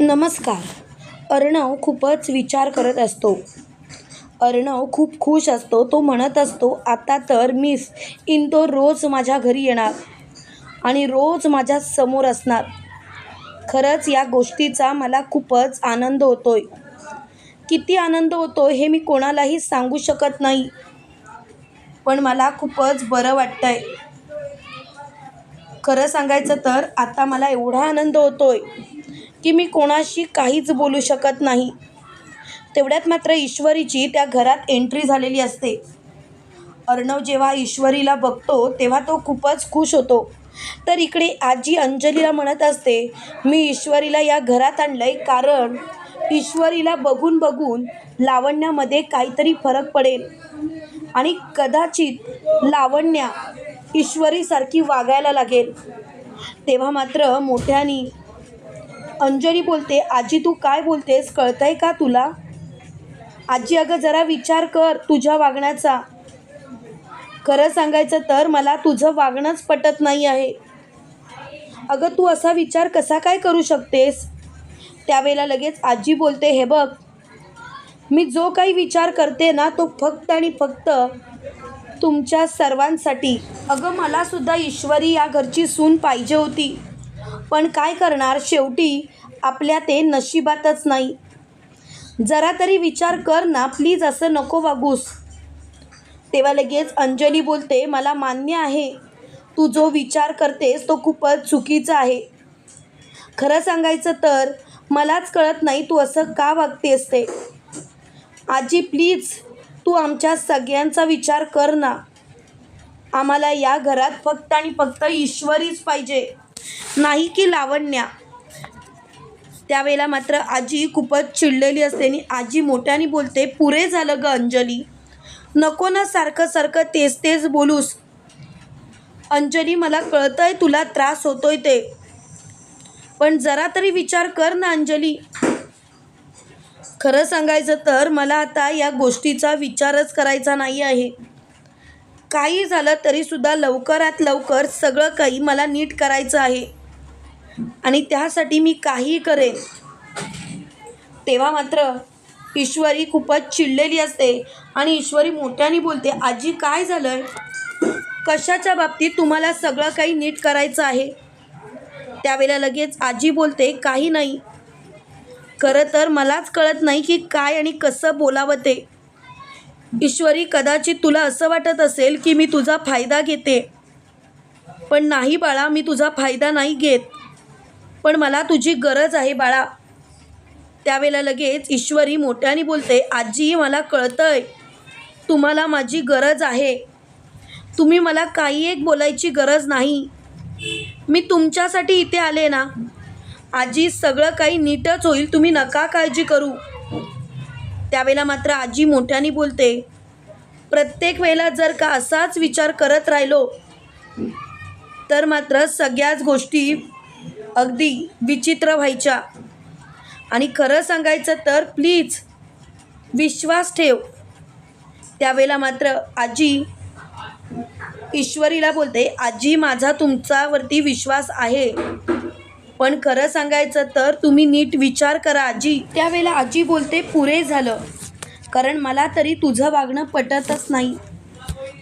नमस्कार. अर्णव खूपच विचार करत असतो. अर्णव खूप खुश असतो तो म्हणत असतो आता तर मिस तो रोज माझ्या घरी येणार आणि रोज माझ्यासमोर असणार. खरंच या गोष्टीचा मला खूपच आनंद होतोय. किती आनंद होतो हे मी कोणालाही सांगू शकत नाही पण मला खूपच बरं वाटतंय. खरं सांगायचं तर आता मला एवढा आनंद होतोय. की मी कोणाशी काहीच बोलू शकत नाही. तेवढ्यात मात्र ईश्वरीची त्या घरात एंट्री झालेली असते. अर्णव जेव्हा ईश्वरीला बघतो तेव्हा तो खूपच खुश होतो. तर इकडे आजी अंजलीला म्हणत असते मी ईश्वरीला या घरात आणलंय कारण ईश्वरीला बघून बघून लावण्यामध्ये काहीतरी फरक पडेल. आणि कदाचित लावण्या ईश्वरीसारखी वागायला लागेल. तेव्हा मात्र मोठ्यानी अंजली बोलते आजी तू काय बोलतेस? कळतंय का तुला? आजी अगं जरा विचार कर तुझ्या वागण्याचा. खरं सांगायचं तर मला तुझं वागणंच पटत नाही आहे. अगं तू असा विचार कसा काय करू शकतेस? त्यावेळेला लगेच आजी बोलते हे बघ मी जो काही विचार करते ना तो फक्त आणि फक्त तुमच्या सर्वांसाठी. अगं मलासुद्धा ईश्वरी या घरची सून पाहिजे होती. पण काय करणार? शेवटी आपल्या ते नशिबातच नाही. जरा तरी विचार कर ना प्लीज असं नको वागूस. तेव्हा लगेच अंजली बोलते मला मान्य आहे. तू जो विचार करतेस तो खूपच चुकीचा आहे. खरं सांगायचं तर मलाच कळत नाही तू असं का वागतेस ते. आजी प्लीज तू आमच्या सगळ्यांचा विचार कर ना. आम्हाला या घरात फक्त आणि फक्त ईश्वरीच पाहिजे. नाही की लावण्या. त्यावेळेला मात्र आजी खूपच चिडलेली असते आणि आजी मोठ्याने बोलते पुरे झालं ग अंजली. नको ना सारखं सारखं तेच तेच बोलूस. अंजली मला कळतंय तुला त्रास होतोय ते. पण जरा तरी विचार कर ना अंजली. खरं सांगायचं तर मला आता या गोष्टीचा विचारच करायचा नाही आहे. काही झालं तरीसुद्धा लवकरात लवकर सगळं काही मला नीट करायचं आहे. आणि त्यासाठी मी काहीही करेन. तेव्हा मात्र ईश्वरी खूपच चिडलेली असते आणि ईश्वरी मोठ्याने बोलते आजी काय झालं कशाच्या बाबतीत तुम्हाला सगळं काही नीट करायचं आहे? त्यावेळेला लगेच आजी बोलते काही नाही. खरं तर मलाच कळत नाही की काय आणि कसं बोलावं ते. ईश्वरी कदाचित तुला असं वाटत असेल की मी तुझा फायदा घेते. पण नाही बाळा मी तुझा फायदा नाही घेत. पण मला तुझी गरज आहे बाळा. त्यावेळेला लगेच ईश्वरी मोठ्याने बोलते आजी मला कळतंय. तुम्हाला माझी गरज आहे. तुम्ही मला काही एक बोलायची गरज नाही. मी तुमच्यासाठी इथे आले ना. आजी सगळं काही नीटच होईल. तुम्ही नका काळजी करू. त्यावेळेला मात्र आजी मोठ्याने बोलते प्रत्येक वेळेला जर का असाच विचार करत राहिलो तर मात्र सगळ्याच गोष्टी अगदी विचित्र व्हायच्या. आणि खरं सांगायचं तर प्लीज विश्वास ठेव. त्यावेळेला मात्र आजी ईश्वरीला बोलते आजी माझा तुमच्यावरती विश्वास आहे. पण खरं सांगायचं तर तुम्ही नीट विचार करा आजी. त्यावेळेला आजी बोलते पुरे झालं. कारण मला तरी तुझं वागणं पटतच नाही.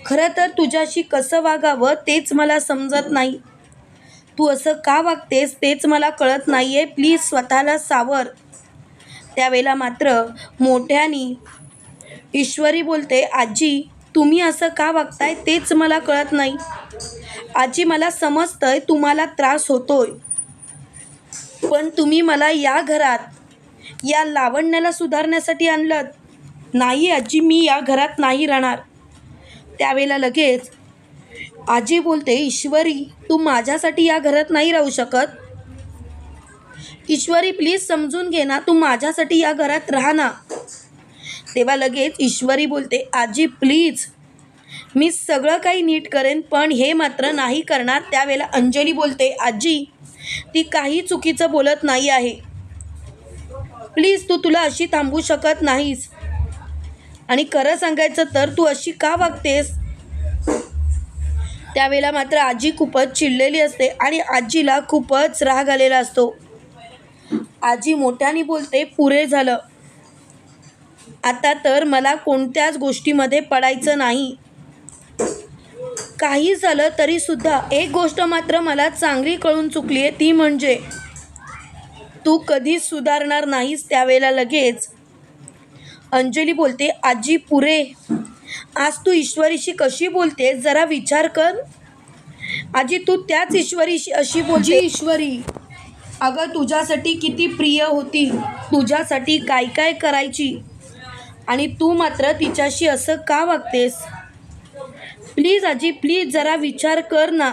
खरं तर तुझ्याशी कसं वागावं तेच मला समजत नाही. तू असं का वागतेस तेच मला कळत नाही आहे प्लीज स्वतःला सावर. त्यावेळेला मात्र मोठ्यानी ईश्वरी बोलते आजी तुम्ही असं का वागताय तेच मला कळत नाही. आजी मला समजतंय तुम्हाला त्रास होतोय. पण तुम्ही मला या घरात या लावण्याला सुधारण्यासाठी आणलं नाही आजी मी या घरात नाही राहणार. त्यावेळेला लगेच आजी बोलते ईश्वरी तू माझ्यासाठी या घरात नाही राहू शकत? ईश्वरी प्लीज समजून घे ना तू माझ्यासाठी या घरात राहा ना. तेव्हा लगेच ईश्वरी बोलते आजी प्लीज मी सगळं काही नीट करेन पण हे मात्र नाही करणार. त्यावेळेला अंजली बोलते आजी ती काही चुकीचं बोलत नाही आहे. प्लीज तू तुला अशी थांबू शकत नाहीस. आणि खरं सांगायचं तर तू अशी का वागतेस? त्यावेळेला मात्र आजी खूपच चिडलेली असते आणि आजीला खूपच राग आलेला असतो. आजी मोठ्याने बोलते पुरे झालं. आता तर मला कोणत्याच गोष्टीमध्ये पडायचं नाही. काही झालं तरी सुद्धा एक गोष्ट मात्र मला चांगली कळून चुकली आहे ती म्हणजे तू कधीच सुधारणार नाहीस त्यावेळेला लगेच. अंजली बोलते आजी पुरे. आज तू ईश्वरीशी कशी बोलते जरा विचार कर. आजी तू त्याच ईश्वरीशी अशी बोलते ईश्वरी. अगं तुझ्यासाठी किती प्रिय होती. तुझ्यासाठी काय काय करायची? आणि तू मात्र तिच्याशी असं का वागतेस? प्लीज आजी प्लीज जरा विचार कर ना.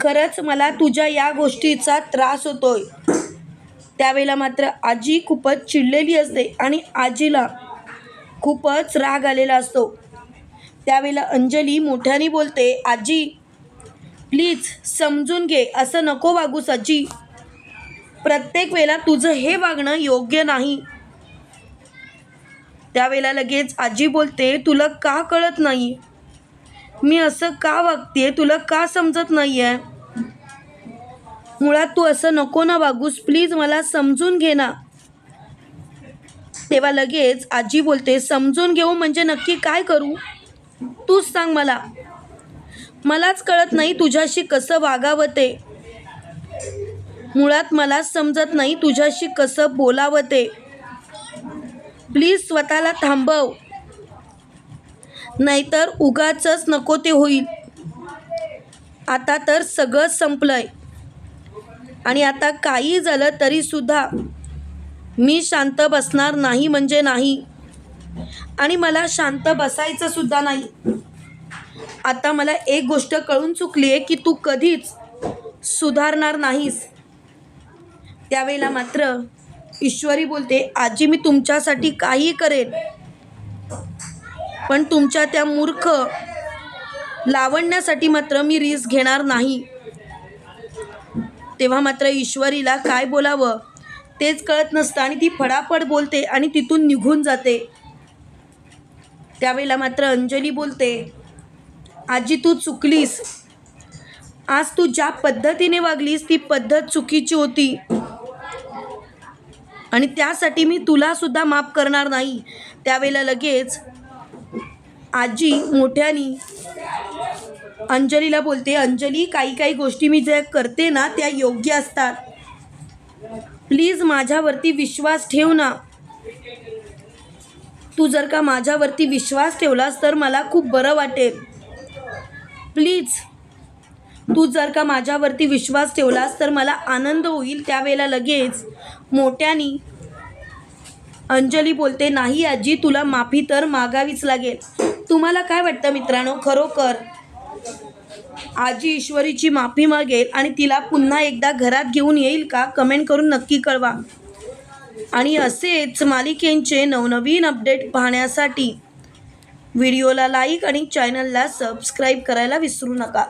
खरंच मला तुझ्या या गोष्टीचा त्रास होतोय. त्यावेळेला मात्र आजी खूपच चिडलेली असते आणि आजीला खूपच राग आलेला असतो. त्यावेळेला अंजली मोठ्याने बोलते आजी प्लीज समजून घे असं नको वागूस आजी. प्रत्येक वेळेला तुझं हे वागणं योग्य नाही. त्यावेळेला लगेच आजी बोलते तुला का कळत नाही? मी असं का वागते? तुला का समजत नाही आहे मुळात तू असं नको ना वागूस. प्लीज मला समजून घे ना. तेव्हा लगेच आजी बोलते समजून घेऊ म्हणजे नक्की काय करू? तूच सांग मला. मलाच कळत नाही तुझ्याशी कसं वागावं ते. मुळात मला समजत नाही तुझ्याशी कसं बोलावं ते. प्लीज स्वतःला थांबव. नाहीतर उगाचच नको ते होईल. आता तर सगळं संपलंय. आणि आता काही झालं तरीसुद्धा मी शांत बसणार नाही म्हणजे नाही. आणि मला शांत बसायचं सुद्धा नाही. आता मला एक गोष्ट कळून चुकली आहे की तू कधीच सुधारणार नाहीस. त्यावेळेला मात्र ईश्वरी बोलते आजी मी तुमच्यासाठी काही करेन. पण तुमच्या त्या मूर्ख लावण्यासाठी मात्र मी रिस्क घेणार नाही. तेव्हा मात्र ईश्वरीला काय बोलावं तेच कळत नसतं आणि ती फडाफड बोलते आणि तिथून निघून जाते. त्यावेळेला मात्र अंजली बोलते आजी तू चुकलीस. आज तू ज्या पद्धतीने वागलीस ती पद्धत चुकीची होती. आणि त्यासाठी मी तुलासुद्धा माफ करणार नाही. त्यावेळेला लगेच आजी मोठ्यानी अंजलीला बोलते अंजली काही काही गोष्टी मी ज्या करते ना त्या योग्य असतात. प्लीज माझ्यावरती विश्वास ठेव ना. तू जर का माझ्यावरती विश्वास ठेवलास तर मला खूप बरं वाटेल. प्लीज तू जर का माझ्यावरती विश्वास ठेवलास तर मला आनंद होईल त्यावेळेला लगेच. मोठ्यानी अंजली बोलते नाही आजी तुला माफी तर मागावीच लागेल. तुम्हाला काय वाटतं मित्रांनो? खरोखर आजी ईश्वरीची माफी मागेल आणि तिला पुन्हा एकदा घरात घेऊन येईल का? कमेंट करून नक्की कळवा. आणि असेच मालिकेंचे नवनवीन अपडेट पाहण्यासाठी व्हिडिओला लाईक आणि चॅनलला सबस्क्राईब करायला विसरू नका.